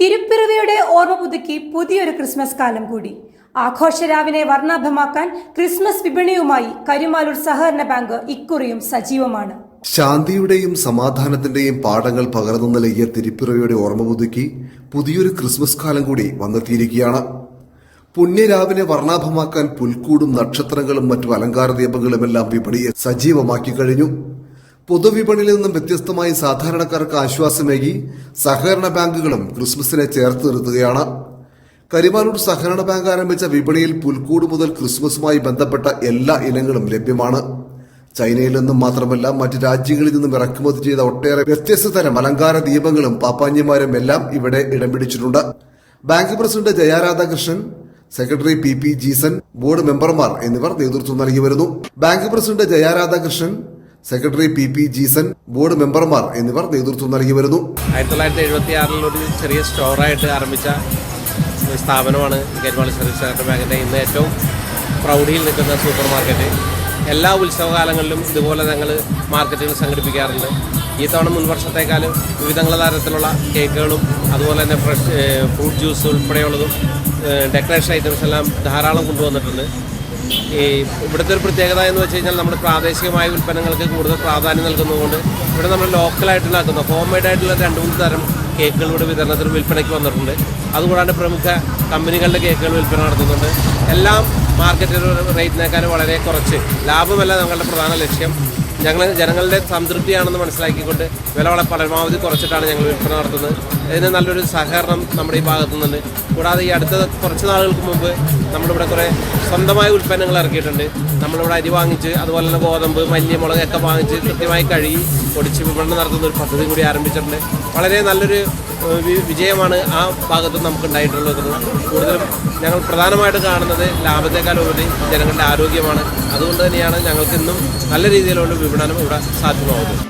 തിരുപ്പിറവിയുടെ ഓർമ്മ പുതുക്കി പുതിയൊരു ക്രിസ്മസ് കാലം കൂടി. ആഘോഷരാവിനെ വർണാഭമാക്കാൻ ക്രിസ്മസ് വിപണിയുമായി കരിമാലൂർ സഹകരണ ബാങ്ക് ഇക്കുറിയും സജീവമാണ്. ശാന്തിയുടെയും സമാധാനത്തിന്റെയും പാഠങ്ങൾ പകർന്നു നൽകിയ തിരുപ്പിറവിയുടെ ഓർമ്മ പുതുക്കി പുതിയൊരു ക്രിസ്മസ് കാലം കൂടി വന്നെത്തിയിരിക്കുകയാണ്. പുണ്യരാവിനെ വർണാഭമാക്കാൻ പുൽക്കൂടും നക്ഷത്രങ്ങളും മറ്റു അലങ്കാര ദീപങ്ങളുമെല്ലാം വിപണിയെ സജീവമാക്കി കഴിഞ്ഞു. പൊതുവിപണിയിൽ നിന്നും വ്യത്യസ്തമായി സാധാരണക്കാർക്ക് ആശ്വാസമേകി സഹകരണ ബാങ്കുകളും ക്രിസ്മസിനെ ചേർത്ത് നിർത്തുകയാണ്. കരിമാനൂർ സഹകരണ ബാങ്ക് ആരംഭിച്ച വിപണിയിൽ പുൽക്കൂട് മുതൽ ക്രിസ്മസുമായി ബന്ധപ്പെട്ട എല്ലാ ഇനങ്ങളും ലഭ്യമാണ്. ചൈനയിൽ നിന്നും മാത്രമല്ല മറ്റ് രാജ്യങ്ങളിൽ നിന്നും ഇറക്കുമതി ചെയ്ത ഒട്ടേറെ വ്യത്യസ്ത തരം അലങ്കാര ദീപങ്ങളും പാപ്പാഞ്ഞിമാരും എല്ലാം ഇവിടെ ഇടം പിടിച്ചിട്ടുണ്ട്. Bank president Jayaradhakrishnan secretary P P Jeesan board മെമ്പർമാർ എന്നിവർ നേതൃത്വം നൽകി വരുന്നു. Bank president Jayaradhakrishnan secretary P P Jeesan board മെമ്പർമാർ എന്നിവർ നേതൃത്വം നൽകി വരുന്നു ആയിരത്തി തൊള്ളായിരത്തി എഴുപത്തി ആറിൽ ഒരു ചെറിയ സ്റ്റോറായിട്ട് ആരംഭിച്ച സ്ഥാപനമാണ് കരുമാളി സർവീസ് സെക്രട്ടറി ബാങ്കിന്റെ ഇന്ന് ഏറ്റവും പ്രൗഢിയിൽ നിൽക്കുന്ന സൂപ്പർ മാർക്കറ്റ്. എല്ലാ ഉത്സവകാലങ്ങളിലും ഇതുപോലെ ഞങ്ങൾ മാർക്കറ്റുകൾ സംഘടിപ്പിക്കാറുണ്ട്. ഈ തവണ മുൻ വർഷത്തേക്കാളും വിവിധ തരത്തിലുള്ള കേക്കുകളും അതുപോലെ തന്നെ ഫ്രഷ് ഫ്രൂട്ട് ജ്യൂസ് ഉൾപ്പെടെയുള്ളതും ഡെക്കറേഷൻ ഐറ്റംസ് എല്ലാം ധാരാളം കൊണ്ടുവന്നിട്ടുണ്ട്. ഈ ഇവിടുത്തെ ഒരു പ്രത്യേകത എന്ന് വെച്ച് കഴിഞ്ഞാൽ നമ്മുടെ പ്രാദേശികമായ ഉൽപ്പന്നങ്ങൾക്ക് കൂടുതൽ പ്രാധാന്യം നൽകുന്നതുകൊണ്ട് ഇവിടെ നമ്മൾ ലോക്കലായിട്ടുള്ള ഉണ്ടാക്കുന്ന ഹോം മെയ്ഡ് ആയിട്ടുള്ള രണ്ട് മൂന്ന് തരം കേക്കുകൾ ഇവിടെ വിതരണത്തിന് വിൽപ്പനയ്ക്ക് വന്നിട്ടുണ്ട്. അതുകൂടാണ്ട് പ്രമുഖ കമ്പനികളുടെ കേക്കുകൾ വിൽപ്പന നടത്തുന്നുണ്ട്. എല്ലാം മാർക്കറ്റിൽ റേറ്റിനേക്കാൾ വളരെ കുറച്ച്. ലാഭമല്ല ഞങ്ങളുടെ പ്രധാന ലക്ഷ്യം. ഞങ്ങൾ ജനങ്ങളുടെ സംതൃപ്തിയാണെന്ന് മനസ്സിലാക്കിക്കൊണ്ട് വില വളരെ പരമാവധി കുറച്ചിട്ടാണ് ഞങ്ങൾ വിൽപ്പന നടത്തുന്നത്. ഇതിന് നല്ലൊരു സഹകരണം നമ്മുടെ ഈ ഭാഗത്തു നിന്നുണ്ട്. കൂടാതെ ഈ അടുത്ത കുറച്ച് നാളുകൾക്ക് മുമ്പ് നമ്മളിവിടെ കുറേ സ്വന്തമായ ഉൽപ്പന്നങ്ങൾ ഇറക്കിയിട്ടുണ്ട്. നമ്മളിവിടെ അരി വാങ്ങിച്ച് അതുപോലെ തന്നെ ഗോതമ്പ് മല്ലി മുളകൊക്കെ വാങ്ങിച്ച് കൃത്യമായി കഴുകി പൊടിച്ച് വിപണനം നടത്തുന്ന ഒരു പദ്ധതി കൂടി ആരംഭിച്ചിട്ടുണ്ട്. വളരെ നല്ലൊരു വിജയമാണ് ആ ഭാഗത്ത് നമുക്ക് ഉണ്ടായിട്ടുള്ളത്. കൂടുതലും ഞങ്ങൾ പ്രധാനമായിട്ട് കാണുന്നത് ലാഭത്തെക്കാൾ ഉപരി ജനങ്ങളുടെ ആരോഗ്യമാണ്. അതുകൊണ്ട് തന്നെയാണ് ഞങ്ങൾക്ക് ഇന്നും നല്ല രീതിയിലുള്ള വിപണനം ഇവിടെ സാധ്യമാവുന്നത്.